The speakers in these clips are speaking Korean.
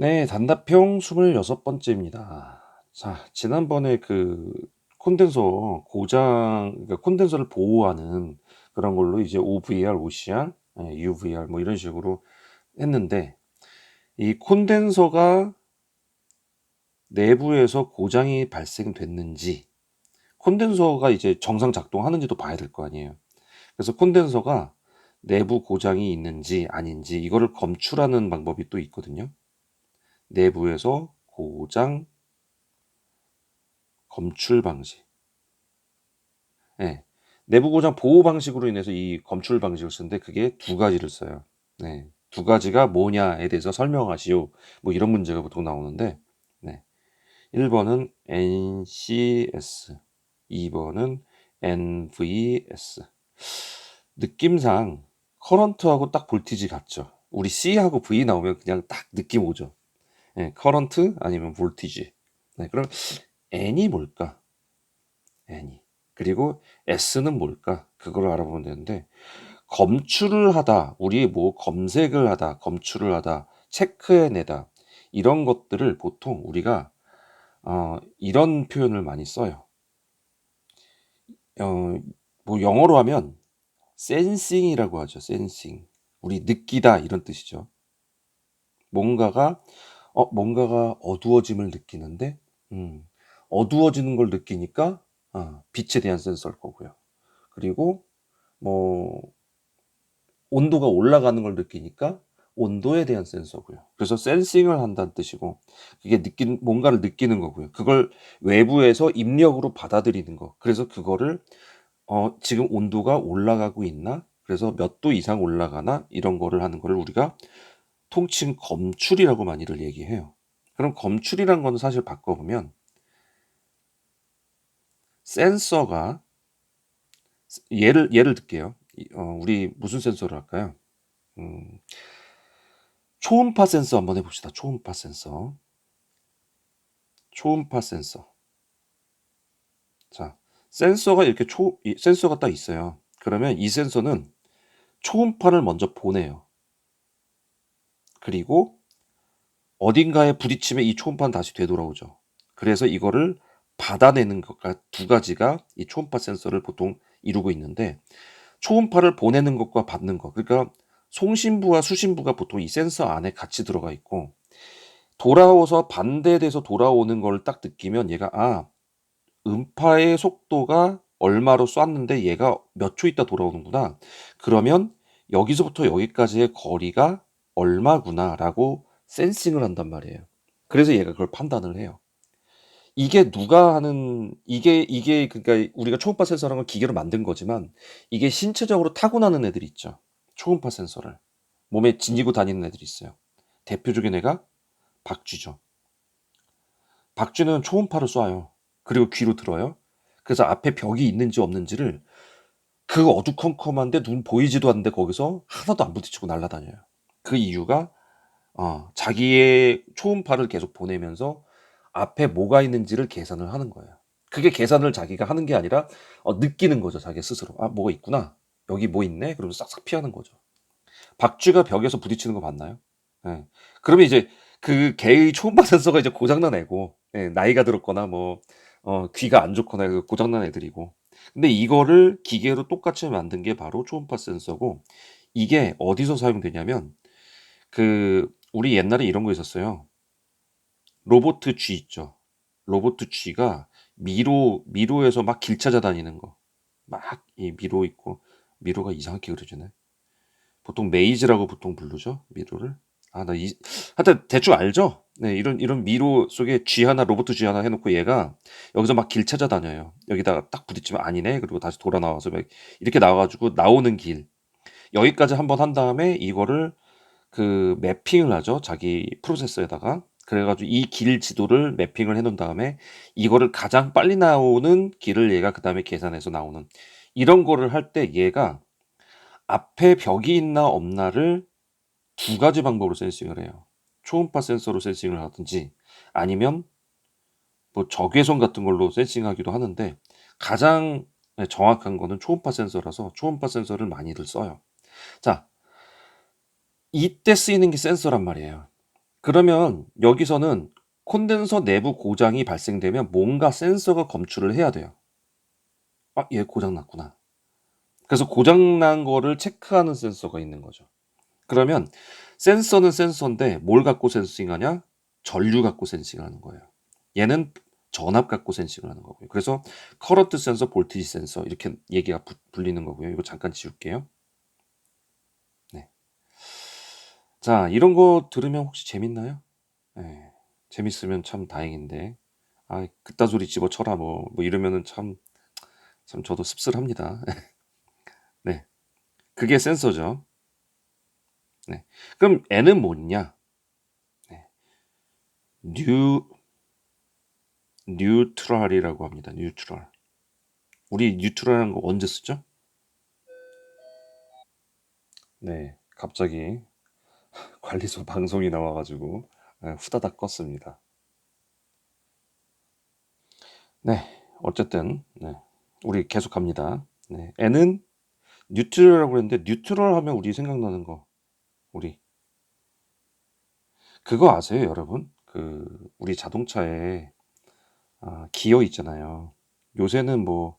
네, 단답형 26번째입니다. 자, 지난번에 그 콘덴서 고장, 그러니까 콘덴서를 보호하는 그런 걸로 이제 OVR, OCR, 예, UVR 뭐 이런 식으로 했는데 이 콘덴서가 내부에서 고장이 발생됐는지 콘덴서가 이제 정상 작동하는지도 봐야 될 거 아니에요. 그래서 콘덴서가 내부 고장이 있는지 아닌지 이거를 검출하는 방법이 또 있거든요. 내부에서 고장 검출 방식. 네. 내부 고장 보호 방식으로 인해서 이 검출 방식을 쓰는데 그게 두 가지를 써요. 네. 두 가지가 뭐냐에 대해서 설명하시오. 뭐 이런 문제가 보통 나오는데, 네. 1번은 NCS, 2번은 NVS. 느낌상 커런트하고 딱 볼티지 같죠. 우리 C하고 V 나오면 그냥 딱 느낌 오죠. 네, 커런트 아니면 볼티지. 네, 그럼 N이 뭘까? N이. 그리고 S는 뭘까? 그걸 알아보면 되는데 검출을 하다, 우리 뭐 검색을 하다, 검출을 하다, 체크해내다 이런 것들을 보통 우리가 어, 이런 표현을 많이 써요. 어, 뭐 영어로 하면 센싱이라고 하죠. 센싱. 우리 느끼다 이런 뜻이죠. 뭔가가 어, 뭔가가 어두워짐을 느끼는데 음, 어두워지는 걸 느끼니까 아, 빛에 대한 센서일 거고요. 그리고 뭐 온도가 올라가는 걸 느끼니까 온도에 대한 센서고요. 그래서 센싱을 한다는 뜻이고 그게 느낀 뭔가를 느끼는 거고요. 그걸 외부에서 입력으로 받아들이는 거. 그래서 그거를 어, 지금 온도가 올라가고 있나? 그래서 몇 도 이상 올라가나? 이런 거를 하는 거를 우리가 통칭 검출이라고 많이들 얘기해요. 그럼 검출이란 거는 사실 바꿔보면 센서가 예를 예를 들게요. 이- 어, 우리 무슨 센서를 할까요? 음, 초음파 센서 한번 해봅시다. 초음파 센서. 초음파 센서. 자, 센서가 이렇게 초이 센서가 딱 있어요. 그러면 이 센서는 초음파를 먼저 보내요. 그리고 어딘가에 부딪히면 이 초음파는 다시 되돌아오죠. 그래서 이거를 받아내는 것과 두 가지가 이 초음파 센서를 보통 이루고 있는데 초음파를 보내는 것과 받는 것. 그러니까 송신부와 수신부가 보통 이 센서 안에 같이 들어가 있고 돌아오서 반대돼서 돌아오는 걸 딱 느끼면 얘가 아 음파의 속도가 얼마로 쐈는데 얘가 몇 초 있다 돌아오는구나. 그러면 여기서부터 여기까지의 거리가 얼마구나라고 센싱을 한단 말이에요. 그래서 얘가 그걸 판단을 해요. 이게 누가 하는 이게 이게 그러니까 우리가 초음파 센서라는 걸 기계로 만든 거지만 이게 신체적으로 타고나는 애들이 있죠. 초음파 센서를 몸에 지니고 다니는 애들이 있어요. 대표적인 애가 박쥐죠. 박쥐는 초음파를 쏴요. 그리고 귀로 들어요. 그래서 앞에 벽이 있는지 없는지를 그 어두컴컴한데 눈 보이지도 않는데 거기서 하나도 안 부딪히고 날아다녀요. 그 이유가 어, 자기의 초음파를 계속 보내면서 앞에 뭐가 있는지를 계산을 하는 거예요. 그게 계산을 자기가 하는 게 아니라 어, 느끼는 거죠. 자기 스스로. 아, 뭐가 있구나. 여기 뭐 있네. 그러면서 싹싹 피하는 거죠. 박쥐가 벽에서 부딪히는 거 봤나요? 예. 그러면 이제 그 개의 초음파 센서가 이제 고장난 애고 예, 나이가 들었거나 뭐 어, 귀가 안 좋거나 그 고장난 애들이고 근데 이거를 기계로 똑같이 만든 게 바로 초음파 센서고 이게 어디서 사용되냐면 그 우리 옛날에 이런 거 있었어요. 로보트 쥐 있죠. 로보트 쥐가 미로 미로에서 막 길 찾아다니는 거. 막 이 미로 있고 미로가 이상하게 그려지네. 보통 메이즈라고 보통 부르죠. 미로를. 아, 나 이, 하여튼 대충 알죠? 네, 이런, 이런 미로 속에 쥐 하나, 로봇 쥐 하나 해놓고 얘가 여기서 막 길 찾아다녀요. 여기다가 딱 부딪히면 아니네. 그리고 다시 돌아 나와서 막 이렇게 나와가지고 나오는 길. 여기까지 한번 한 다음에 이거를 그 매핑을 하죠. 자기 프로세서에다가. 그래가지고 이 길 지도를 매핑을 해놓은 다음에 이거를 가장 빨리 나오는 길을 얘가 그 다음에 계산해서 나오는 이런 거를 할 때 얘가 앞에 벽이 있나 없나를 두 가지 방법으로 센싱을 해요. 초음파 센서로 센싱을 하든지 아니면 뭐 적외선 같은 걸로 센싱하기도 하는데 가장 정확한 거는 초음파 센서라서 초음파 센서를 많이들 써요. 자, 이때 쓰이는 게 센서란 말이에요. 그러면 여기서는 콘덴서 내부 고장이 발생되면 뭔가 센서가 검출을 해야 돼요. 아, 얘 고장 났구나. 그래서 고장 난 거를 체크하는 센서가 있는 거죠. 그러면 센서는 센서인데 뭘 갖고 센싱하냐? 전류 갖고 센싱하는 거예요. 얘는 전압 갖고 센싱을 하는 거고요. 그래서 커런트 센서, 볼티지 센서 이렇게 얘기가 부, 불리는 거고요. 이거 잠깐 지울게요. 네. 자, 이런 거 들으면 혹시 재밌나요? 네. 재밌으면 참 다행인데 아, 그따 소리 집어쳐라 뭐, 뭐 이러면은 참, 참 저도 씁쓸합니다. 네. 그게 센서죠. 네. 그럼 N은 뭐냐? 네. 뉴 뉴트럴이라고 합니다. 뉴트럴. 우리 뉴트럴이라는 거 언제 쓰죠? 네. 갑자기 관리소 방송이 나와가지고 네, 후다닥 껐습니다. 네. 어쨌든 네. 우리 계속 갑니다. 네. N은 뉴트럴이라고 했는데 뉴트럴 하면 우리 생각나는 거 우리 그거 아세요, 여러분? 그 우리 자동차에 아, 기어 있잖아요. 요새는 뭐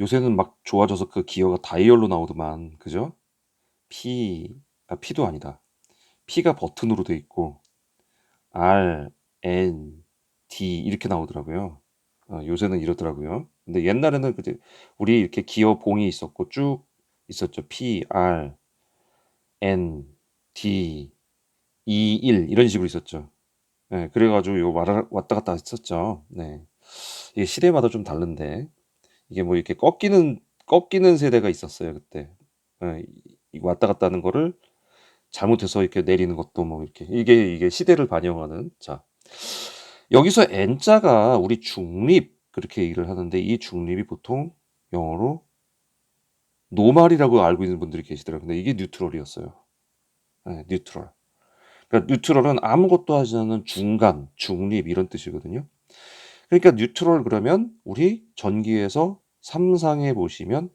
요새는 막 좋아져서 그 기어가 다이얼로 나오더만, 그죠? P, 아, P도 아니다. P가 버튼으로 돼 있고 R, N, D 이렇게 나오더라고요. 어, 요새는 이러더라고요. 근데 옛날에는 그제 우리 이렇게 기어 봉이 있었고 쭉 있었죠. P, R, N, D, E, 1 이런 식으로 있었죠. 네, 그래가지고 이거 말- 왔다 갔다 했었죠. 네. 이게 시대마다 좀 다른데 이게 뭐 이렇게 꺾이는 꺾이는 세대가 있었어요 그때. 네, 이- 왔다 갔다 하는 거를 잘못해서 이렇게 내리는 것도 뭐 이렇게 이게 이게 시대를 반영하는 자 여기서 N자가 우리 중립 그렇게 얘기를 하는데 이 중립이 보통 영어로 노말이라고 알고 있는 분들이 계시더라고요. 근데 이게 뉴트럴이었어요. 네, 뉴트럴. 그러니까 뉴트럴은 아무것도 하지 않는 중간, 중립 이런 뜻이거든요. 그러니까 뉴트럴 그러면 우리 전기에서 삼상에 보시면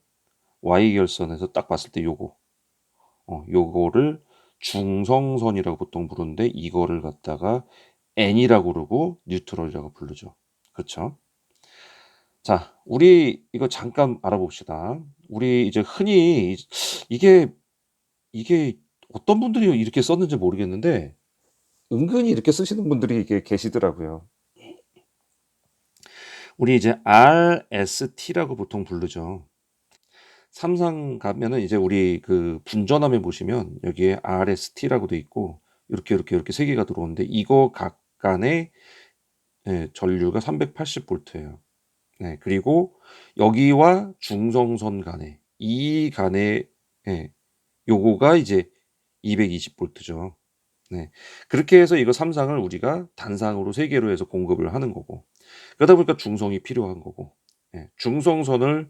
Y결선에서 딱 봤을 때 요거 어, 요거를 중성선이라고 보통 부르는데 이거를 갖다가 N이라고 그러고 뉴트럴이라고 부르죠. 그렇죠? 자, 우리 이거 잠깐 알아봅시다. 우리 이제 흔히 이- 이게 이게 어떤 분들이 이렇게 썼는지 모르겠는데 은근히 이렇게 쓰시는 분들이 이게 계시더라고요. 우리 이제 RST라고 보통 부르죠. 삼상 가면은 이제 우리 그 분전함에 보시면 여기에 RST라고 돼 있고 이렇게 이렇게 이렇게 세 개가 들어오는데 이거 각 간의 예, 전류가 380볼트예요. 네, 그리고 여기와 중성선 간에 이 간에 예, 요거가 이제 220볼트죠. 네. 그렇게 해서 이거 삼상을 우리가 단상으로 세 개로 해서 공급을 하는 거고. 그러다 보니까 중성이 필요한 거고. 예, 중성선을 예,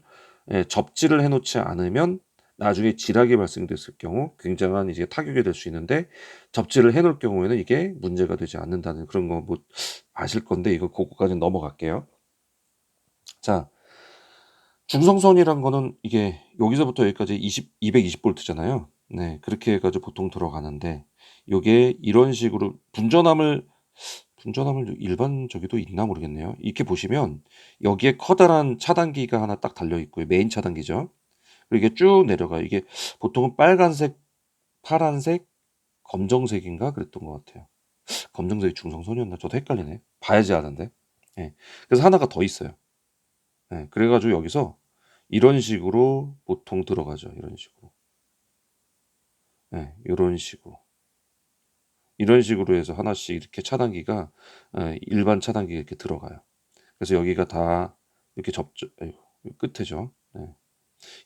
접지를 해 놓지 않으면 나중에 지락이 발생됐을 경우 굉장한 이제 타격이 될 수 있는데 접지를 해 놓을 경우에는 이게 문제가 되지 않는다는 그런 거 뭐 아실 건데 이거 그거까지는 넘어갈게요. 자, 중성선이란 거는 이게 여기서부터 여기까지 20, 220볼트잖아요. 네, 그렇게 해가지고 보통 들어가는데 요게 이런 식으로 분전함을 분전함을 일반적이도 있나 모르겠네요. 이렇게 보시면 여기에 커다란 차단기가 하나 딱 달려 있고요. 메인 차단기죠. 그리고 이게 쭉 내려가요. 이게 보통은 빨간색, 파란색, 검정색인가 그랬던 것 같아요. 검정색이 중성선이었나? 저도 헷갈리네. 봐야지 아는데. 예. 그래서 하나가 더 있어요. 예. 그래가지고 여기서 이런 식으로 보통 들어가죠. 이런 식으로. 예. 이런 식으로. 이런 식으로 해서 하나씩 이렇게 차단기가 예, 일반 차단기가 이렇게 들어가요. 그래서 여기가 다 이렇게 접점, 끝에죠. 예.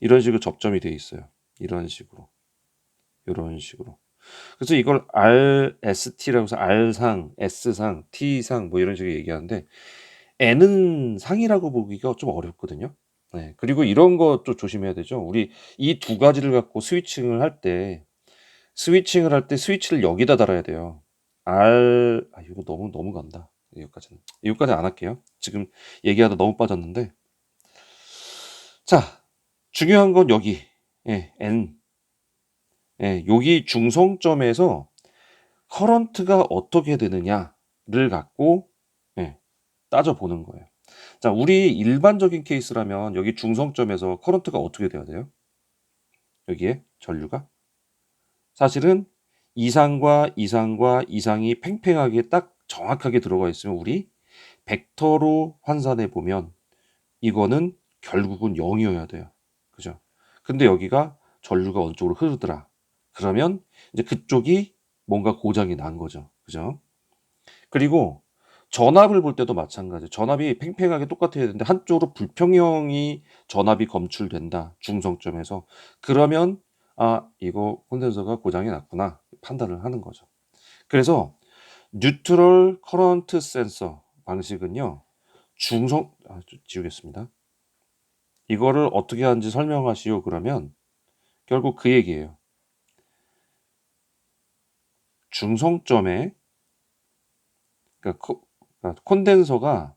이런 식으로 접점이 돼 있어요. 이런 식으로. 이런 식으로. 그래서 이걸 RST라고 해서 R상, S상, T상 뭐 이런 식으로 얘기하는데 N은 상이라고 보기가 좀 어렵거든요. 네. 그리고 이런 것도 조심해야 되죠. 우리 이 두 가지를 갖고 스위칭을 할 때 스위칭을 할 때 스위치를 여기다 달아야 돼요. R 아 이거 너무 너무 간다. 여기까지는. 여기까지 안 할게요. 지금 얘기하다 너무 빠졌는데. 자, 중요한 건 여기. 예, N. 예, 여기 중성점에서 커런트가 어떻게 되느냐를 갖고 예, 따져 보는 거예요. 자, 우리 일반적인 케이스라면 여기 중성점에서 커런트가 어떻게 돼야 돼요? 여기에 전류가? 사실은 이상과 이상과 이상이 팽팽하게 딱 정확하게 들어가 있으면 우리 벡터로 환산해 보면 이거는 결국은 0이어야 돼요. 그죠? 근데 여기가 전류가 어느 쪽으로 흐르더라. 그러면 이제 그쪽이 뭔가 고장이 난 거죠. 그죠? 그리고 전압을 볼 때도 마찬가지. 전압이 팽팽하게 똑같아야 되는데 한쪽으로 불평형이 전압이 검출된다. 중성점에서. 그러면 아, 이거 콘덴서가 고장이 났구나. 판단을 하는 거죠. 그래서 뉴트럴 커런트 센서 방식은요. 중성 아, 좀 지우겠습니다. 이거를 어떻게 하는지 설명하시오 그러면 결국 그 얘기예요. 중성점에 그러니까 코- 그러니까 콘덴서가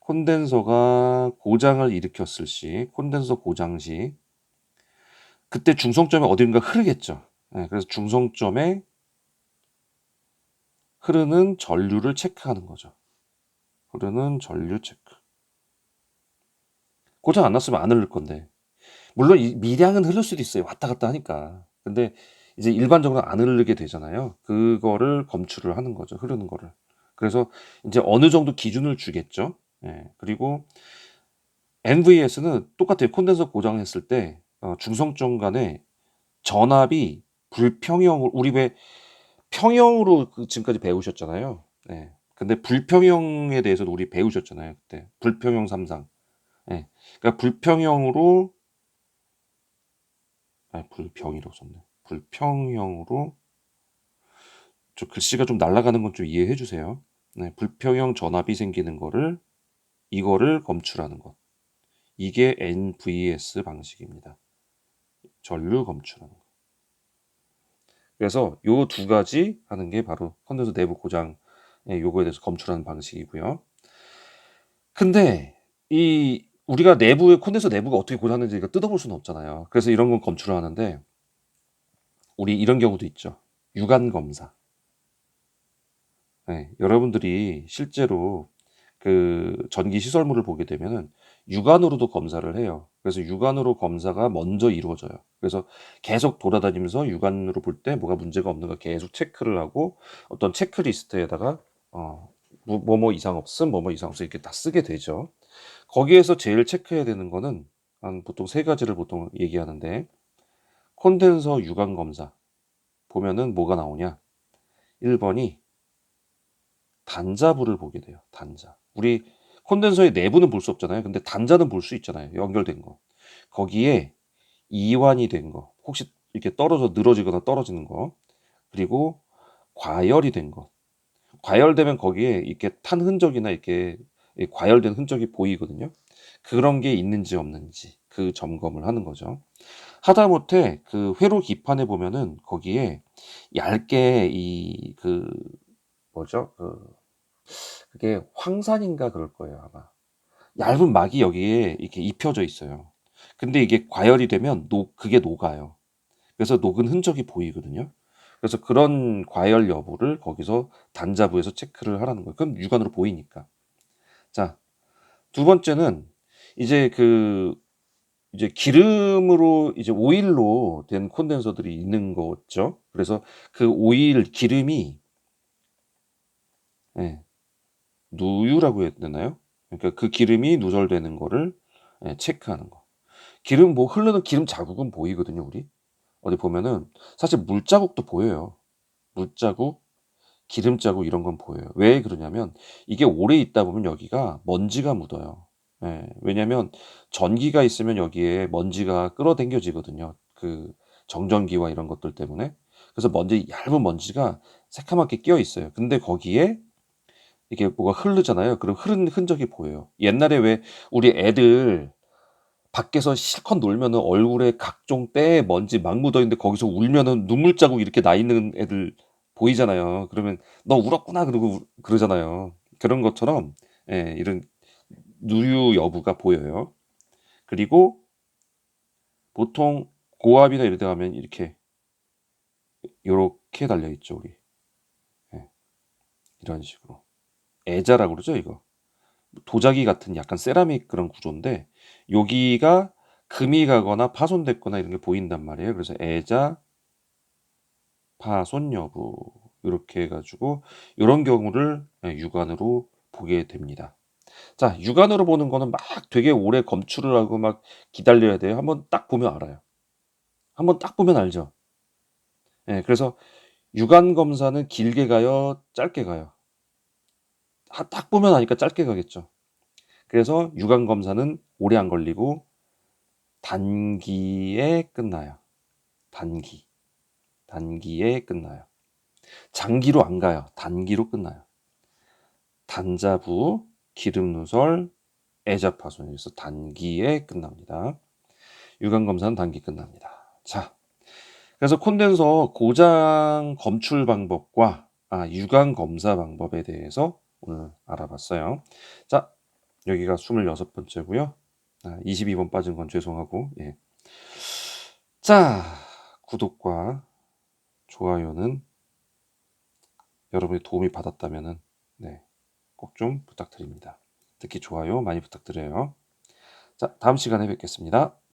콘덴서가 고장을 일으켰을 시 콘덴서 고장 시 그때 중성점에 어딘가 흐르겠죠. 예, 그래서 중성점에 흐르는 전류를 체크하는 거죠. 흐르는 전류 체크. 고장 안 났으면 안 흐를 건데. 물론 이 미량은 흐를 수도 있어요. 왔다 갔다 하니까. 근데 이제 일반적으로 안 흐르게 되잖아요. 그거를 검출을 하는 거죠. 흐르는 거를. 그래서 이제 어느 정도 기준을 주겠죠. 예. 그리고 NVS는 똑같아요. 콘덴서 고장했을 때 어, 중성점 간에 전압이 불평형 우리 왜 평형으로 그 지금까지 배우셨잖아요. 네. 근데 불평형에 대해서도 우리 배우셨잖아요. 그때 불평형 삼상. 예. 그러니까 불평형으로 아, 불평이라고 썼네. 불평형으로 저 글씨가 좀 날아가는 건 좀 이해해 주세요. 네, 불평형 전압이 생기는 거를 이거를 검출하는 것. 이게 NVS 방식입니다. 전류 검출하는 거. 그래서 요 두 가지 하는 게 바로 컨덴서 내부 고장 예, 요거에 대해서 검출하는 방식이고요. 근데 이 우리가 내부의 콘덴서 내부가 어떻게 고장하는지 이거 뜯어볼 수는 없잖아요. 그래서 이런 건 검출을 하는데 우리 이런 경우도 있죠. 유관 검사. 네, 여러분들이 실제로 그 전기 시설물을 보게 되면은 육안으로도 검사를 해요. 그래서 육안으로 검사가 먼저 이루어져요. 그래서 계속 돌아다니면서 육안으로 볼 때 뭐가 문제가 없는가 계속 체크를 하고 어떤 체크리스트에다가 어, 뭐뭐 이상 없음, 뭐뭐 이상 없음 이렇게 다 쓰게 되죠. 거기에서 제일 체크해야 되는 거는 한 보통 세 가지를 보통 얘기하는데 콘덴서 유관 검사 보면은 뭐가 나오냐? 1번이 단자부를 보게 돼요. 단자. 우리 콘덴서의 내부는 볼 수 없잖아요. 근데 단자는 볼 수 있잖아요. 연결된 거. 거기에 이완이 된 거. 혹시 이렇게 떨어져 늘어지거나 떨어지는 거. 그리고 과열이 된 거. 과열되면 거기에 이렇게 탄 흔적이나 이렇게 과열된 흔적이 보이거든요. 그런 게 있는지 없는지 그 점검을 하는 거죠. 하다못해 그 회로 기판에 보면은 거기에 얇게 이 그 뭐죠? 그 그게 황산인가 그럴 거예요, 아마. 얇은 막이 여기에 이렇게 입혀져 있어요. 근데 이게 과열이 되면 녹 그게 녹아요. 그래서 녹은 흔적이 보이거든요. 그래서 그런 과열 여부를 거기서 단자부에서 체크를 하라는 거예요. 그럼 육안으로 보이니까. 자, 두 번째는 이제 그 이제 기름으로 이제 오일로 된 콘덴서들이 있는 거죠. 그래서 그 오일 기름이 예, 누유라고 해야 되나요? 그러니까 그 기름이 누설되는 거를 예, 체크하는 거. 기름 뭐 흐르는 기름 자국은 보이거든요, 우리. 어디 보면은 사실 물 자국도 보여요. 물 자국, 기름 자국 이런 건 보여요. 왜 그러냐면 이게 오래 있다 보면 여기가 먼지가 묻어요. 예, 왜냐면 전기가 있으면 여기에 먼지가 끌어당겨지거든요. 그 정전기와 이런 것들 때문에. 그래서 먼지, 얇은 먼지가 새카맣게 끼어 있어요. 근데 거기에 이게 뭐가 흐르잖아요. 그럼 흐른 흔적이 보여요. 옛날에 왜 우리 애들 밖에서 실컷 놀면은 얼굴에 각종 때 먼지 막 묻어 있는데 거기서 울면은 눈물 자국 이렇게 나 있는 애들 보이잖아요. 그러면 너 울었구나 그러고 우- 그러잖아요. 그런 것처럼 예, 이런 누유 여부가 보여요. 그리고 보통 고압이나 이런 데 가면 이렇게 요렇게 달려 있죠, 우리. 예. 이런 식으로. 애자라고 그러죠, 이거. 도자기 같은 약간 세라믹 그런 구조인데 여기가 금이 가거나 파손됐거나 이런 게 보인단 말이에요. 그래서 애자 파손 여부 이렇게 해가지고 이런 경우를 예, 육안으로 보게 됩니다. 자, 육안으로 보는 거는 막 되게 오래 검출을 하고 막 기다려야 돼요. 한번 딱 보면 알아요. 한번 딱 보면 알죠. 예, 그래서 육안 검사는 길게 가요, 짧게 가요. 아, 딱 보면 아니까 짧게 가겠죠. 그래서 육안 검사는 오래 안 걸리고 단기에 끝나요. 단기. 단기에 끝나요. 장기로 안 가요. 단기로 끝나요. 단자부, 기름 누설, 애자 파손 그래서 단기에 끝납니다. 육안 검사는 단기 끝납니다. 자, 그래서 콘덴서 고장 검출 방법과 아, 육안 검사 방법에 대해서 오늘 알아봤어요. 자, 여기가 26번째고요. 아, 22번 빠진 건 죄송하고 예. 자, 구독과 좋아요는 여러분이 도움이 받았다면은 네, 꼭 좀 부탁드립니다. 특히 좋아요 많이 부탁드려요. 자, 다음 시간에 뵙겠습니다.